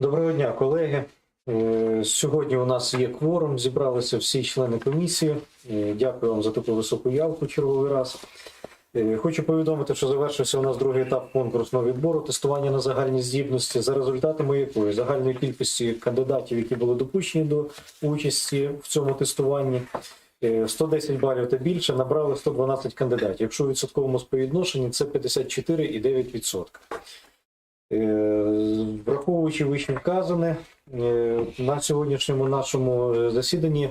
Доброго дня, колеги. Е, Сьогодні у нас є кворум, зібралися всі члени комісії. Е, Дякую вам за таку високу явку черговий раз. Е, Хочу повідомити, що завершився у нас другий етап конкурсного відбору тестування на загальні здібності, за результатами якої загальної кількості кандидатів, які були допущені до участі в цьому тестуванні, е, 110 балів та більше набрали 112 кандидатів. Якщо у відсотковому співвідношенні це 54,9%. Е, Враховуючи вище вказане, е, на сьогоднішньому нашому е, засіданні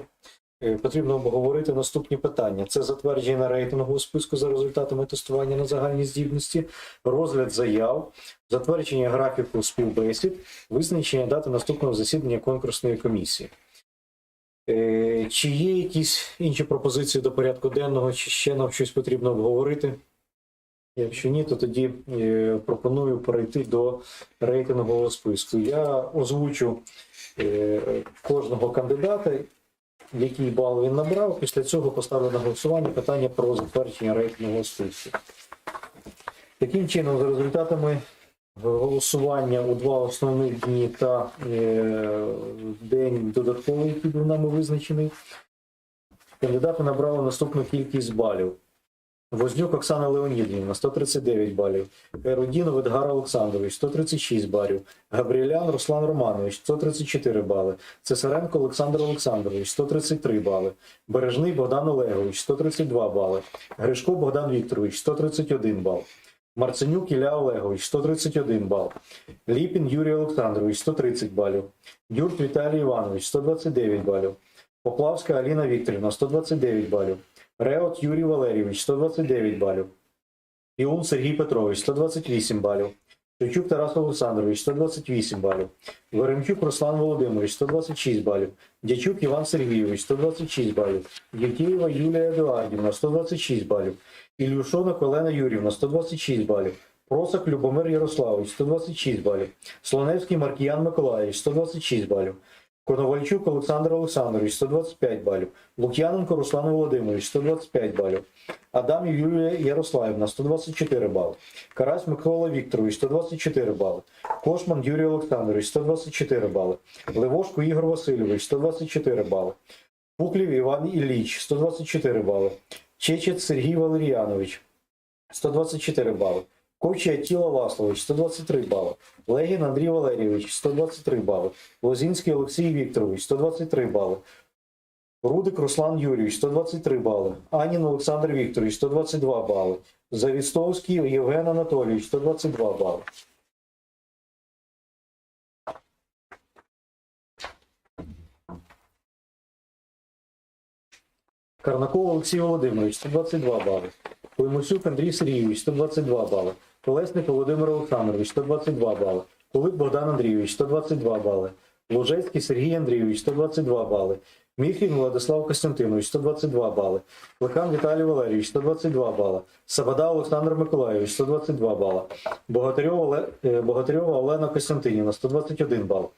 потрібно обговорити наступні питання: це затвердження рейтингового списку за результатами тестування на загальні здібності, розгляд заяв, затвердження графіку співбесід, визначення дати наступного засідання конкурсної комісії. Чи є якісь інші пропозиції до порядку денного, чи ще нам щось потрібно обговорити? Якщо ні, то тоді е, пропоную перейти до рейтингового списку. Я озвучу е, кожного кандидата, який бал він набрав. Після цього поставлю на голосування питання про затвердження рейтингового списку. Таким чином, за результатами голосування у два основних дні та е, день додатковий, який був нами визначений, кандидати набрали наступну кількість балів. Вознюк Оксана Леонідівна 139 балів, Ерудінов Едгар Олександрович 136 балів, Габріелян Руслан Романович 134 бали, Цесаренко Олександр Олександрович 133 бали, Бережний Богдан Олегович 132 бали, Гришко Богдан Вікторович 131 бал, Марценюк Ілля Олегович 131 бал, Ліпін Юрій Олександрович 130 балів, Дюрт Віталій Іванович 129 балів, Поплавська Аліна Вікторівна 129 балів. Реот Юрій Валерійович 129 балів. Іун Сергій Петрович 128 балів. Шевчук Тарас Олександрович 128 балів. Веремчук Руслан Володимирович 126 балів. Дячук Іван Сергійович 126 балів. Євтєєва Юлія Едуардівна 126 балів. Ілюшонок Олена Юрівна 126 балів. Просак Любомир Ярославович 126 балів. Слоневський Маркіян Миколаївич 126 балів. Коновальчук Олександр Олександрович 125 балів. Лук'яненко Руслан Володимирович 125 балів. Адамів Юлія Ярославівна 124 бали. Карась Микола Вікторович 124 бали. Кошман Юрій Олександрович 124 бали. Левошко Ігор Васильович 124 бали. Пуклів Іван Ілліч 124 бали. Чечет Сергій Валеріанович 124 бали. Ковча Тіла Васлович 123 бали. Легін Андрій Валерійович 123 бали. Лозінський Олексій Вікторович 123 бали. Рудик Руслан Юрійович 123 бали. Анін Олександр Вікторович 122 бали. Завістовський Євген Анатолійович 122 бали. Карнаков Олексій Володимирович 122 бали. Климусюк Андрій Сергійович 122 бали. Колесник Володимир Олександрович 122 бали. Кулик Богдан Андрійович 122 бали. Лужецький Сергій Андрійович 122 бали. Міхін Владислав Костянтинович 122 бали. Плекан Віталій Валерійович 122 бали. Сабада Олександр Миколайович 122 бали. Богатирьова, е, Богатирьова Олена Костянтинівна 121 бал.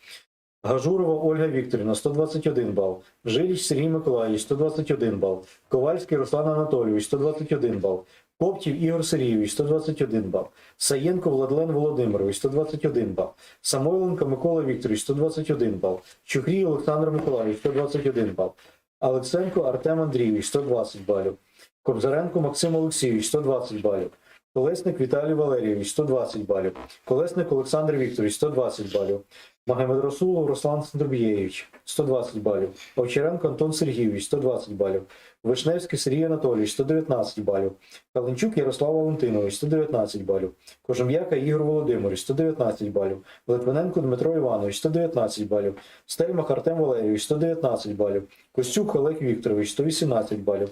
Гажурова Ольга Вікторівна 121 бал. Жиліч Сергій Миколаївич 121 бал. Ковальський Руслан Анатолійович 121 бал. Коптів Ігор Сергійович 121 бал. Саєнко Владлен Володимирович 121 бал. Самойленко Микола Вікторович 121 бал. Чухрій Олександр Миколаївич 121 бал. Олексенко Артем Андрійович 120 балів. Кобзаренко Максим Олексійович 120 балів. Колесник Віталій Валерійович 120 балів. Колесник Олександр Вікторович 120 балів. Магомед Расулов Руслан Сандробієвич 120 балів. Овчаренко Антон Сергійович 120 балів. Вишневський Сергій Анатолійович 119 балів. Каленчук Ярослав Валентинович 119 балів. Кожем'яка Ігор Володимирович 119 балів. Литвиненко Дмитро Іванович 119 балів. Стельмах Артем Валерійович 119 балів. Костюк Олег Вікторович 118 балів.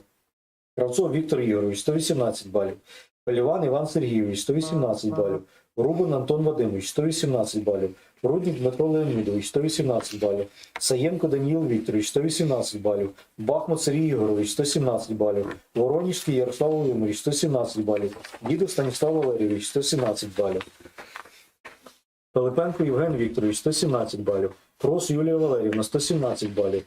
Кравцов Віктор Ігорович 118 балів. Пеліван Іван Сергійович 118 балів. Рубин Антон Вадимович 118 балів. Рудник Дмитро Леонідович 118 балів. Саєнко Даніл Вікторович 118 балів. Бахмут Сергій Ігорович 117 балів. Вороніжський Ярослав Володимирович 117 балів. Дідов Станіслав Валерійович 117 балів. Пилипенко Євген Вікторович 117 балів. Прос Юлія Валерівна 117 балів.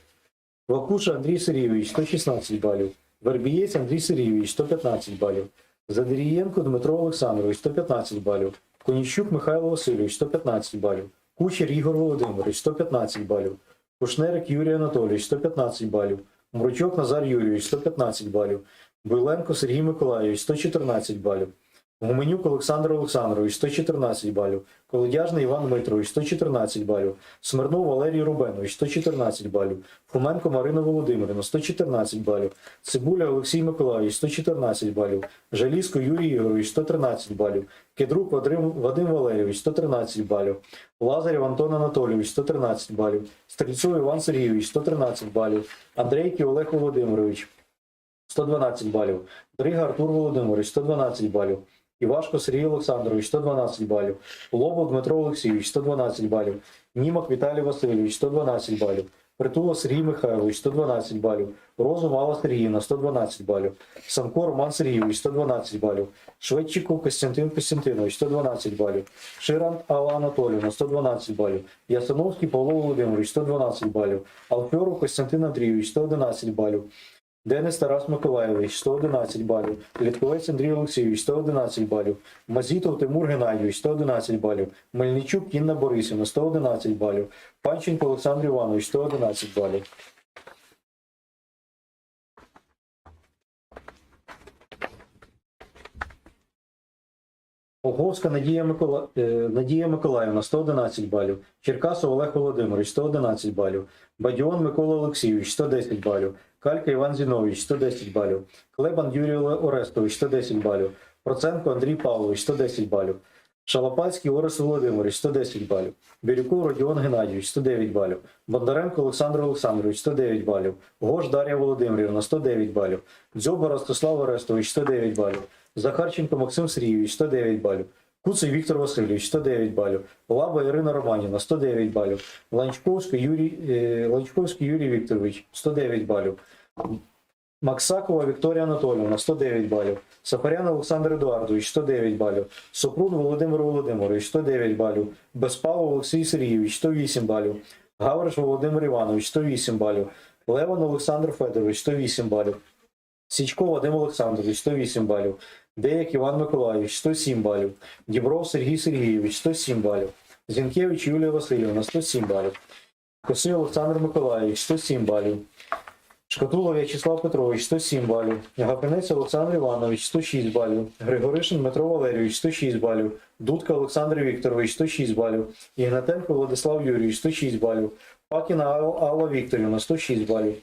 Вакуша Андрій Сергійович 116 балів. Вербієць Андрій Сергійович 115 балів. Задерієнко Дмитро Олександрович 115 балів. Коніщук Михайло Васильович 115 балів. Кучер Ігор Володимирович 115 балів. Кушнерик Юрій Анатолійович 115 балів. Мручок Назар Юрійович 115 балів. Бойленко Сергій Миколайович 114 балів. Гуменюк Олександр Олександрович 114 балів. Колодяжний Іван Дмитрович 114 балів. Смирнов Валерій Рубенович 114 балів. Фоменко Марина Володимирівна 114 балів. Цибуля Олексій Миколайович 114 балів. Жаліско Юрій Ігорович 113 балів. Кедрук Вадим, Валерійович 113 балів. Лазарєв Антон Анатолійович 113 балів. Стрільцов Іван Сергійович 113 балів. Андрейків Олег Володимирович 112 балів. Дрига Артур Володимирович 112 балів. Івашко Сергій Олександрович 112 балів. Лобов Дмитро Олексійович 112 балів. Німак Віталій Васильович 112 балів. Притула Сергій Михайлович 112 балів. Розум Алла Сергіївна 112 балів. Самко Роман Сергійович 112 балів. Шведчиков Костянтин Костянтинович 112 балів. Ширант Алла Анатоліївна 112 балів. Ясиновський Павло Володимирович 112 балів. Алфьоров Костянтин Андрійович 111 балів. Денис Тарас Миколайович 111 балів. Літковець Андрій Олексійович 111 балів. Мазітов Тимур Геннадійович 111 балів. Мельничук Кінна Борисівна 111 балів. Панченко Олександр Іванович 111 балів. Оговська Надія, Микола... е, Надія Миколаївна 111 балів. Черкасов Олег Володимирович 111 балів. Бадіон Микола Олексійович 110 балів. Калька Іван Зінович 110 балів. Клебан Юрій Орестович 110 балів. Проценко Андрій Павлович 110 балів. Шалапацький Орес Володимирович 110 балів. Бірюков Родіон Геннадійович 109 балів. Бондаренко Олександр Олександрович 109 балів. Гош Дар'я Володимирівна 109 балів. Дзьоба Ростислав Орестович 109 балів. Захарченко Максим Сергійович 109 балів. Куций Віктор Васильович 109 балів. Лаба Ірина Романівна 109 балів. Ланчковський Юрій, е, Ланчковський Юрій Вікторович 109 балів. Максакова Вікторія Анатоліївна 109 балів. Сапарян Олександр Едуардович 109 балів. Супрун Володимир Володимирович 109 балів. Безпалов Олексій Сергійович 108 балів. Гавриш Володимир Іванович 108 балів. Леван Олександр Федорович 108 балів. Січко Вадим Олександрович 108 балів. Деяк Іван Миколайович 107 балів. Дібров Сергій Сергійович 107 балів. Зінкевич Юлія Васильівна 107 балів. Косий Олександр Миколайович 107 балів. Шкатула В'ячеслав Петрович 107 балів. Гапинець Олександр Іванович 106 балів. Григоришин Дмитро Валерійович 106 балів. Дудка Олександр Вікторович 106 балів. Ігнатенко Владислав Юрійович 106 балів. Пакіна Алла Вікторівна 106 балів.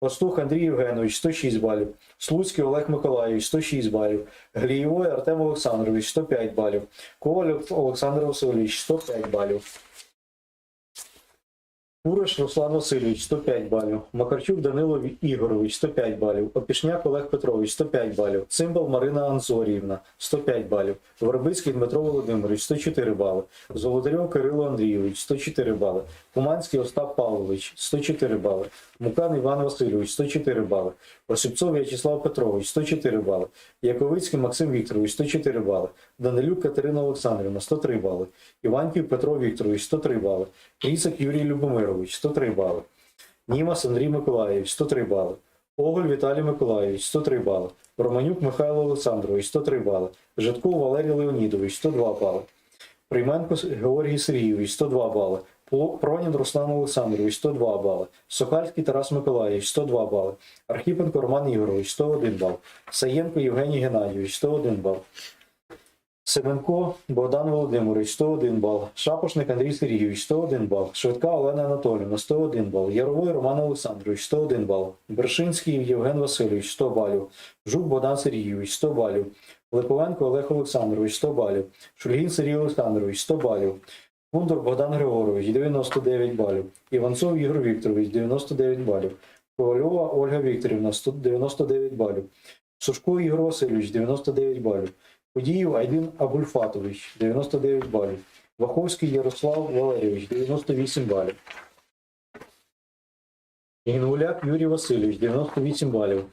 Пастух Андрій Євгенович 106 балів. Слуцький Олег Миколайович 106 балів. Глієвой Артем Олександрович 105 балів. Коваль Олександр Васильович 105 балів. Куриш Руслан Васильович 105 балів. Макарчук Данило Ігорович 105 балів. Опішняк Олег Петрович 105 балів. Цимбал Марина Анзоріївна 105 балів. Вербицький Дмитро Володимирович 104 бали. Золотарьов Кирило Андрійович 104 бали. Куманський Остап Павлович 104 бали. Мукан Іван Васильович 104 бали. Осипцов В'ячеслав Петрович 104 бали. Яковицький Максим Вікторович 104 бали. Данилюк Катерина Олександрівна 103 бали. Іванків Петро Вікторович 103 бали. Кріцик Юрій Любомирович 103 бали. Німас Андрій Миколаївич 103 бали. Оголь Віталій Миколаївич 103 бали. Романюк Михайло Олександрович 103 бали. Житков Валерій Леонідович 102 бали. Прийменко Георгій Сергійович 102 бали. Пронін Руслан Олександрович 102 бали. Сокальський Тарас Миколаївич 102 бали. Архіпенко Роман Ігорович 101 бал. Саєнко Євгеній Геннадійович 101 бал. Семенко Богдан Володимирович 101 бал. Шапошник Андрій Сергійович 101 бал. Швидка Олена Анатолівна 101 бал. Яровой Роман Олександрович 101 бал. Бершинський Євген Васильович 100 балів. Жук Богдан Сергійович 100 балів. Липовенко Олег Олександрович 100 балів. Шульгін Сергій Олександрович 100 балів. Фундур Богдан Григорович 99 балів. Іванцов Ігор Вікторович 99 балів. Ковальова Ольга Вікторівна 100 99 балів. Сушко Ігор Васильович 99 балів. Подіїв Айдин Абульфатович 99 балів. Ваховський Ярослав Валерійович 98 балів. Інгуляк Юрій Васильович 98 балів.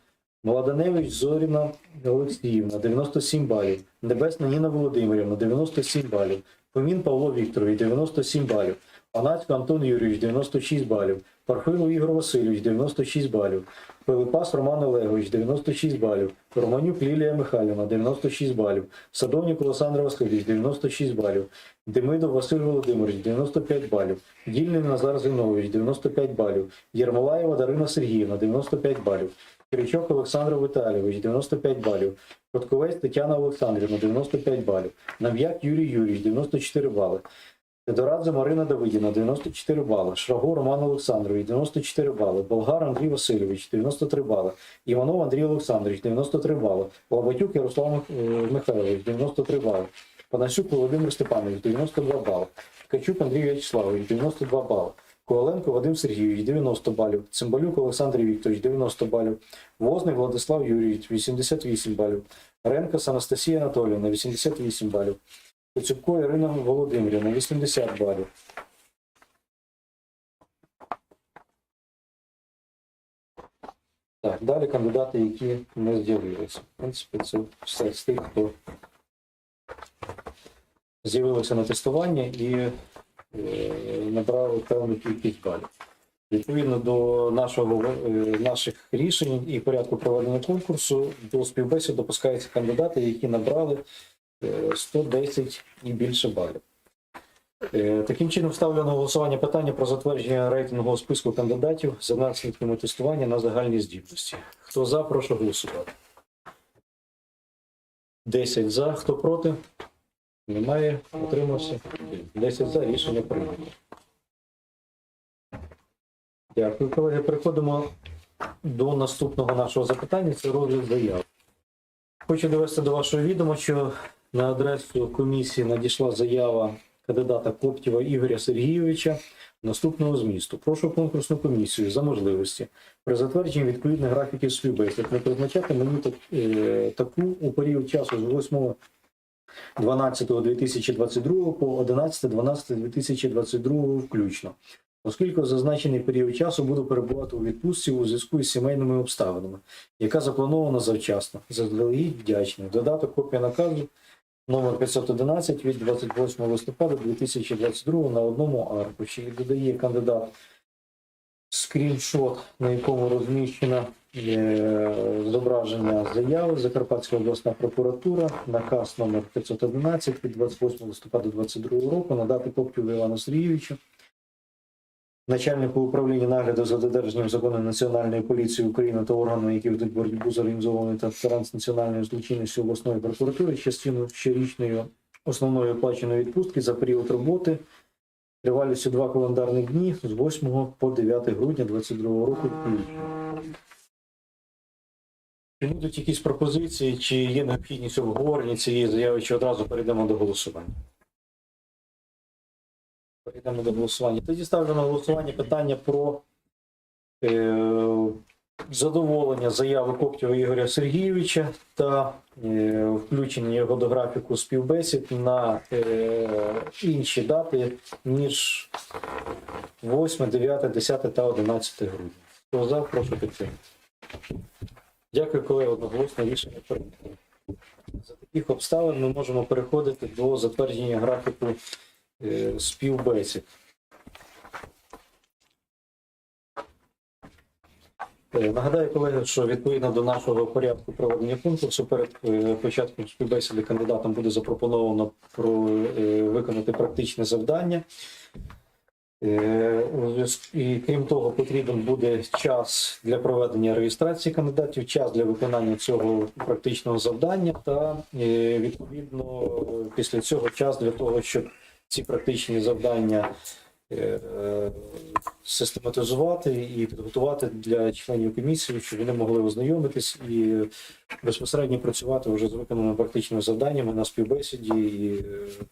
Младаневич Зоріна Олексіївна 97 балів. Небесна Ніна Володимирівна 97 балів. Фомін Павло Вікторович 97 балів. Панацько Антон Юрійович 96 балів. Парфилов Ігор Васильович 96 балів, Пилипас Роман Олегович 96 балів, Романюк Лілія Михайлівна 96 балів, Садовнік Олександр Васильович 96 балів, Демидов Василь Володимирович 95 балів, Дільний Назар Зинович 95 балів, Єрмолаєва Дарина Сергіївна 95 балів, Киричок Олександр Віталійович 95 балів, Котковець Тетяна Олександрівна 95 балів, Нав'як Юрій Юрійович 94 бали. Федорадзе Марина Давидіна 94 бали, Шрагу Роман Олександрович 94 бали, Болгар Андрій Васильович 93 бали, Іванов Андрій Олександрович 93 бали, Лобатюк Ярослав е, Михайлович 93 бали, Панасюк Володимир Степанович 92 бали, Ткачук Андрій В'ячеславович 92 бали, Коваленко Вадим Сергійович 90 балів, Цимбалюк Олександр Вікторович 90 балів, Возний Владислав Юрійович 88 балів, Ренкас Анастасія Анатоліївна 88 балів. Коцюбко Ірина Володимирівна 80 балів. Так, далі кандидати, які не з'явилися. В принципі, це все з тих, хто з'явилися на тестування і е, набрали певну кількість балів. Відповідно до нашого е, наших рішень і порядку проведення конкурсу до співбесід допускаються кандидати, які набрали е, 110 і більше балів. Е, Таким чином ставлю на голосування питання про затвердження рейтингового списку кандидатів за наслідками тестування на загальні здібності. Хто за, прошу голосувати. 10 за, хто проти? Немає, утримався. 10 за, рішення прийнято. Дякую, колеги. Переходимо до наступного нашого запитання. Це розгляд заяв. Хочу довести до вашого відома, що на адресу комісії надійшла заява кандидата Коптєва Ігоря Сергійовича наступного змісту. Прошу конкурсну комісію за можливості при затвердженні відповідних графіків співбесід не призначати мені так- е, таку у період часу з 8 12.2022 по 11.12.2022 включно. Оскільки в зазначений період часу буду перебувати у відпустці у зв'язку із сімейними обставинами, яка запланована завчасно. Заздалегідь вдячний. Додаток копія наказу номер 511 від 28 листопада 2022 на одному аркуші. Додає кандидат скріншот, на якому розміщено е, зображення заяви Закарпатська обласна прокуратура, наказ номер 511 від 28 листопада 2022 року надати Коптєву Івану Сергійовичу начальнику управління нагляду за додержанням закону Національної поліції України та органами, які ведуть боротьбу з організованою та транснаціональною злочинністю обласної прокуратури, частину щорічної основної оплаченої відпустки за період роботи тривалістю два календарних дні з 8 по 9 грудня 2022 року. Чи будуть якісь пропозиції, чи є необхідність обговорення цієї заяви, чи одразу перейдемо до голосування? Перейдемо до голосування. Тоді ставлю на голосування питання про е, задоволення заяви Коптєва Ігоря Сергійовича та е, включення його до графіку співбесід на е, інші дати, ніж 8, 9, 10 та 11 грудня. Хто за, прошу підтримати. Дякую, колеги, одноголосно рішення прийнято. За таких обставин ми можемо переходити до затвердження графіку е, співбесід. Е, Нагадаю, колеги, що відповідно до нашого порядку проведення конкурсу перед е, початком співбесіди кандидатам буде запропоновано про е, виконати практичне завдання. Е, І крім того, потрібен буде час для проведення реєстрації кандидатів, час для виконання цього практичного завдання, та е, відповідно після цього час для того, щоб ці практичні завдання систематизувати і підготувати для членів комісії, щоб вони могли ознайомитись і безпосередньо працювати вже з виконаними практичними завданнями на співбесіді і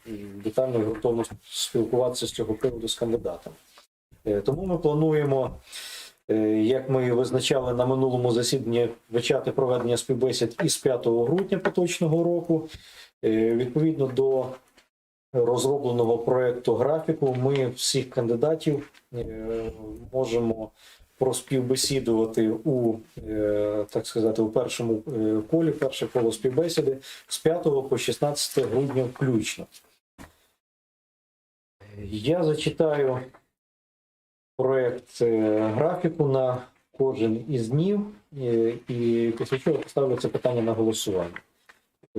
е, детально і ґрунтовно спілкуватися з цього приводу з кандидатами. Е, Тому ми плануємо, е, як ми визначали на минулому засіданні, почати проведення співбесід із 5 грудня поточного року. Е, Відповідно до розробленого проекту графіку, ми всіх кандидатів е, можемо проспівбесідувати у е, так сказати у першому е, колі, перше коло співбесіди з 5 по 16 грудня включно. Я зачитаю проект графіку на кожен із днів, і після чого поставлю це питання на голосування.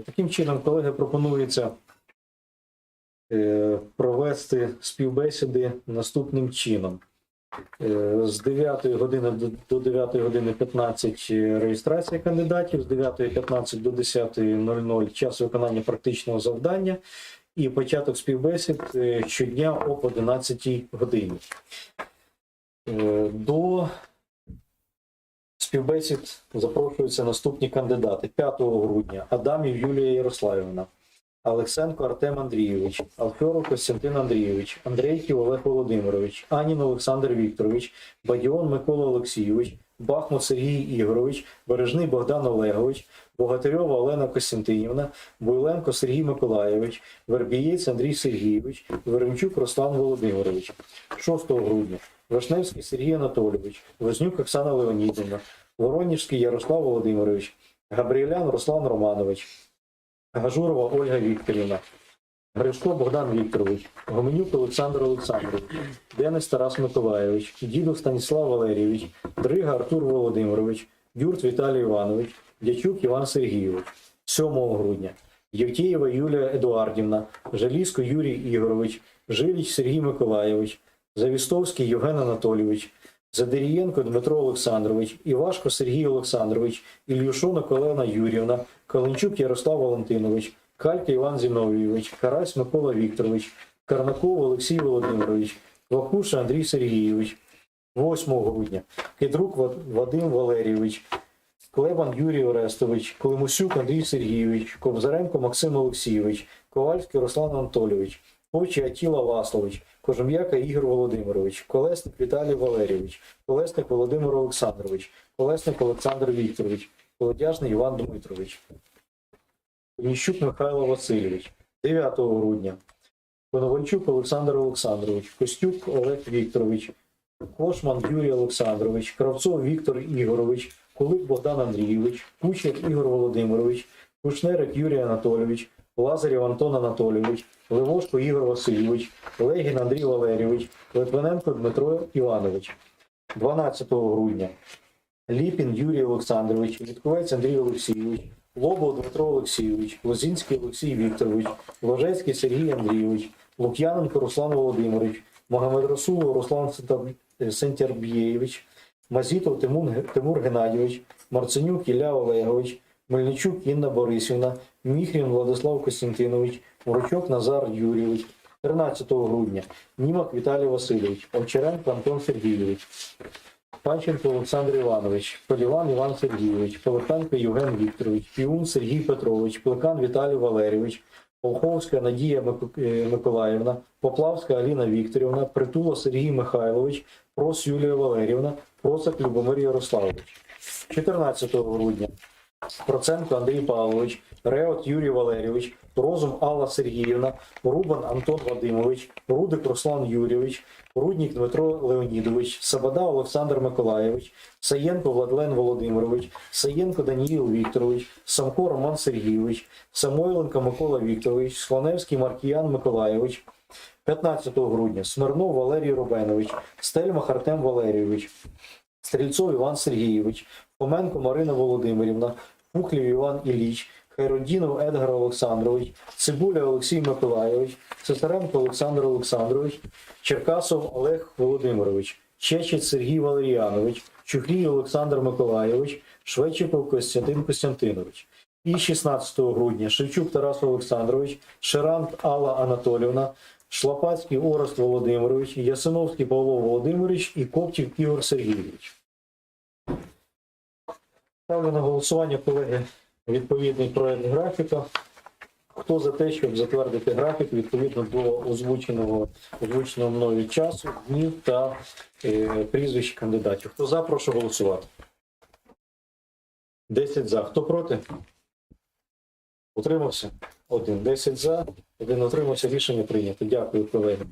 Таким чином, колеги, пропонується провести співбесіди наступним чином. Е, З 9 години до- до 9 години 15 реєстрація кандидатів, з 9.15 до 10.00 час виконання практичного завдання і початок співбесід е, щодня об 11 годині. Е, До співбесід запрошуються наступні кандидати 5 грудня Адамів Юлія Ярославівна, Олексенко Артем Андрійович, Алфьоров Костянтин Андрійович, Андрейків Олег Володимирович, Анін Олександр Вікторович, Бадіон Микола Олексійович, Бахмут Сергій Ігорович, Бережний Богдан Олегович, Богатирьова Олена Костянтинівна, Буйленко Сергій Миколайович, Вербієць Андрій Сергійович, Веремчук Руслан Володимирович. 6 грудня Вишневський Сергій Анатолійович, Вознюк Оксана Леонідівна, Вороніжський Ярослав Володимирович, Габріелян Руслан Романович, Гажурова Ольга Вікторівна, Гришко Богдан Вікторович, Гоменюк Олександр Олександрович, Денис Тарас Миколайович, Дідов Станіслав Валерійович, Дрига Артур Володимирович, Юрт Віталій Іванович, Дячук Іван Сергійович. 7 грудня Євтєєва Юлія Едуардівна, Жаліско Юрій Ігорович, Жиліч Сергій Миколайович, Завістовський Євген Анатолійович, Задерієнко Дмитро Олександрович, Івашко Сергій Олександрович, Ільюшонок Олена Юрівна, Каленчук Ярослав Валентинович, Калька Іван Зіновійович, Карась Микола Вікторович, Карнаков Олексій Володимирович, Вакуша Андрій Сергійович. 8 грудня Кедрук Вадим Валерійович, Клебан Юрій Орестович, Климусюк Андрій Сергійович, Кобзаренко Максим Олексійович, Ковальський Руслан Анатолійович, Очі Атіла Васлович, Кожум'яка Ігор Володимирович, Колесник Віталій Валерійович, Колесник Володимир Олександрович, Колесник Олександр Вікторович, Колодяжний Іван Дмитрович, Ніщук Михайло Васильович, 9 грудня, Коновальчук Олександр Олександрович, Костюк Олег Вікторович, Кошман Юрій Олександрович, Кравцов Віктор Ігорович, Кулик Богдан Андрійович, Кучер Ігор Володимирович, Кушнерик Юрій Анатолійович, Лазарєв Антон Анатолійович, Левошко Ігор Васильович, Легін Андрій Валерійович, Литвиненко Дмитро Іванович. 12 грудня Ліпін Юрій Олександрович, Вітковець Андрій Олексійович, Лобов Дмитро Олексійович, Лозінський Олексій Вікторович, Ложецький Сергій Андрійович, Лук'яненко Руслан Володимирович, Магомедрасуло Руслан Сентярбєєвич, Мазітов Тимур Геннадійович, Марценюк Ілля Олегович, Мельничук Інна Борисівна, Міхрін Владислав Костянтинович, Мурачок Назар Юрійович. 13 грудня Німак Віталій Васильович, Овчаренко Антон Сергійович, Панченко Олександр Іванович, Поліван Іван Сергійович, Полиханко Євген Вікторович, Піун Сергій Петрович, Плекан Віталій Валерійович, Полховська Надія е, Миколаївна, Поплавська Аліна Вікторівна, Притула Сергій Михайлович, Прос Юлія Валерівна, Процак Любомир Ярославович. 14 грудня Проценко Андрій Павлович, Реот Юрій Валерійович, Розум Алла Сергіївна, Рубан Антон Вадимович, Рудик Руслан Юрійович, Руднік Дмитро Леонідович, Сабада Олександр Миколайович, Саєнко Владлен Володимирович, Саєнко Даніїл Вікторович, Самко Роман Сергійович, Самойленко Микола Вікторович, Слоневський Маркіян Миколайович. 15 грудня Смирнов Валерій Рубенович, Стельмах Артем Валерійович, Стрільцов Іван Сергійович, Фоменко Марина Володимирівна, Пухлів Іван Ілліч, Хайродінов Едгар Олександрович, Цибуля Олексій Миколайович, Цесаренко Олександр Олександрович, Черкасов Олег Володимирович, Чечець Сергій Валеріанович, Чухрій Олександр Миколайович, Шведчиков Костянтин Костянтинович. І 16 грудня Шевчук Тарас Олександрович, Шерант Алла Анатолівна, Шлапацький Орест Володимирович, Ясиновський Павло Володимирович і Коптів Ігор Сергійович. Ставлю на голосування, колеги, відповідний проект графіка. Хто за те, щоб затвердити графік відповідно до озвученого, озвученого мною часу, днів та е, прізвищ кандидатів? Хто за, прошу голосувати. 10 за. Хто проти? Утримався? Один. 10 за, один утримався. Рішення прийнято. Дякую, колеги.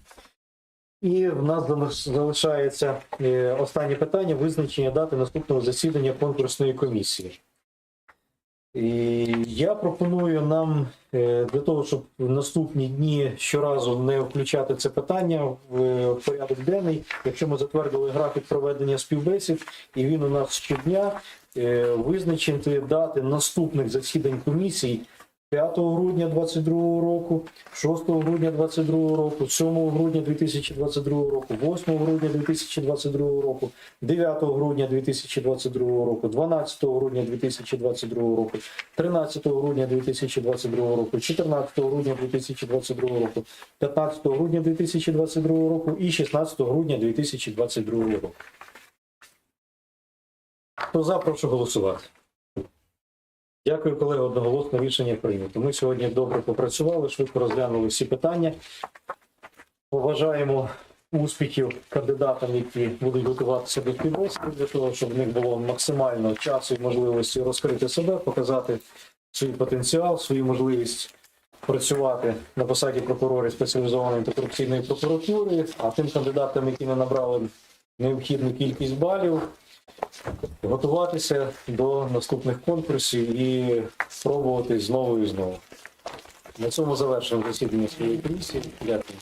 І в нас залишається е, останнє питання визначення дати наступного засідання конкурсної комісії. І я пропоную нам е, для того, щоб в наступні дні щоразу не включати це питання в е, порядок денний, якщо ми затвердили графік проведення співбесід, і він у нас щодня визначити дати наступних засідань комісій 5 грудня 2022 року, 6 грудня 2022 року, 7 грудня 2022 року, 8 грудня 2022 року, 9 грудня 2022 року, 12 грудня 2022 року, 13 грудня 2022 року, 14 грудня 2022 року, 15 грудня 2022 року і 16 грудня 2022 року. Хто за, прошу голосувати. Дякую, колеги. Одноголосно рішення прийнято. Ми сьогодні добре попрацювали, швидко розглянули всі питання. Побажаємо успіхів кандидатам, які будуть готуватися до співбесіди, для того, щоб в них було максимально часу і можливості розкрити себе, показати свій потенціал, свою можливість працювати на посаді прокурорів спеціалізованої антикорупційної прокуратури, а тим кандидатам, які не набрали необхідну кількість балів, готуватися до наступних конкурсів і спробувати знову і знову. На цьому завершуємо засідання своєї комісії. Дякую.